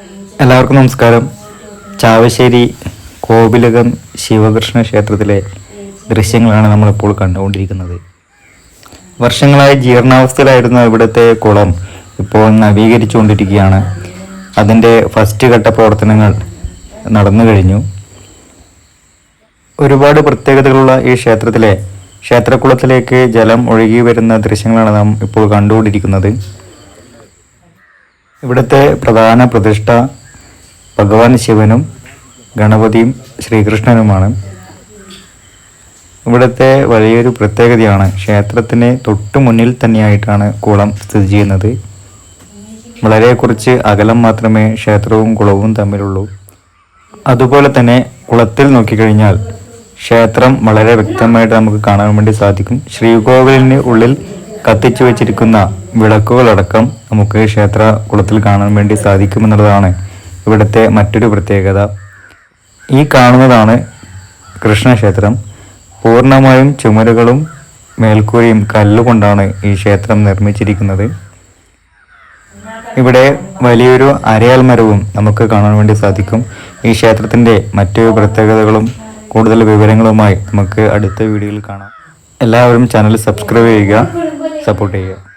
എല്ലാവർക്കും നമസ്കാരം. ചാവശ്ശേരി കോവിലകം ശിവകൃഷ്ണ ക്ഷേത്രത്തിലെ ദൃശ്യങ്ങളാണ് നമ്മളിപ്പോൾ കണ്ടുകൊണ്ടിരിക്കുന്നത്. വർഷങ്ങളായി ജീർണാവസ്ഥയിലായിരുന്ന ഇവിടുത്തെ കുളം ഇപ്പോൾ നവീകരിച്ചുകൊണ്ടിരിക്കുകയാണ്. അതിന്റെ ഫസ്റ്റ് ഘട്ട പ്രവർത്തനങ്ങൾ നടന്നു കഴിഞ്ഞു. ഒരുപാട് പ്രത്യേകതകളുള്ള ഈ ക്ഷേത്രത്തിലെ ക്ഷേത്രക്കുളത്തിലേക്ക് ജലം ഒഴുകി വരുന്ന ദൃശ്യങ്ങളാണ് നാം ഇപ്പോൾ കണ്ടുകൊണ്ടിരിക്കുന്നത്. ഇവിടുത്തെ പ്രധാന പ്രതിഷ്ഠ ഭഗവാൻ ശിവനും ഗണപതിയും ശ്രീകൃഷ്ണനുമാണ്. ഇവിടുത്തെ വലിയൊരു പ്രത്യേകതയാണ് ക്ഷേത്രത്തിന് തൊട്ടു മുന്നിൽ തന്നെയായിട്ടാണ് കുളം സ്ഥിതി ചെയ്യുന്നത്. വളരെ കുറച്ച് അകലം മാത്രമേ ക്ഷേത്രവും കുളവും തമ്മിലുള്ളൂ. അതുപോലെ തന്നെ കുളത്തിൽ നോക്കിക്കഴിഞ്ഞാൽ ക്ഷേത്രം വളരെ വ്യക്തമായിട്ട് നമുക്ക് കാണാൻ വേണ്ടി സാധിക്കും. ശ്രീകോവിലിന് ഉള്ളിൽ കത്തിച്ചു വെച്ചിരിക്കുന്ന വിളക്കുകളടക്കം നമുക്ക് ക്ഷേത്ര കുളത്തിൽ കാണാൻ വേണ്ടി സാധിക്കുമെന്നുള്ളതാണ് ഇവിടുത്തെ മറ്റൊരു പ്രത്യേകത. ഈ കാണുന്നതാണ് കൃഷ്ണക്ഷേത്രം. പൂർണമായും ചുമരുകളും മേൽക്കൂരയും കല്ലുകൊണ്ടാണ് ഈ ക്ഷേത്രം നിർമ്മിച്ചിരിക്കുന്നത്. ഇവിടെ വലിയൊരു അരയാൽ മരവും നമുക്ക് കാണാൻ വേണ്ടി സാധിക്കും. ഈ ക്ഷേത്രത്തിന്റെ മറ്റു പ്രത്യേകതകളും കൂടുതൽ വിവരങ്ങളുമായി നമുക്ക് അടുത്ത വീഡിയോയിൽ കാണാം. എല്ലാവരും ചാനൽ സബ്സ്ക്രൈബ് ചെയ്യുക. സപ്പോർട്ട് ചെയ്യുക.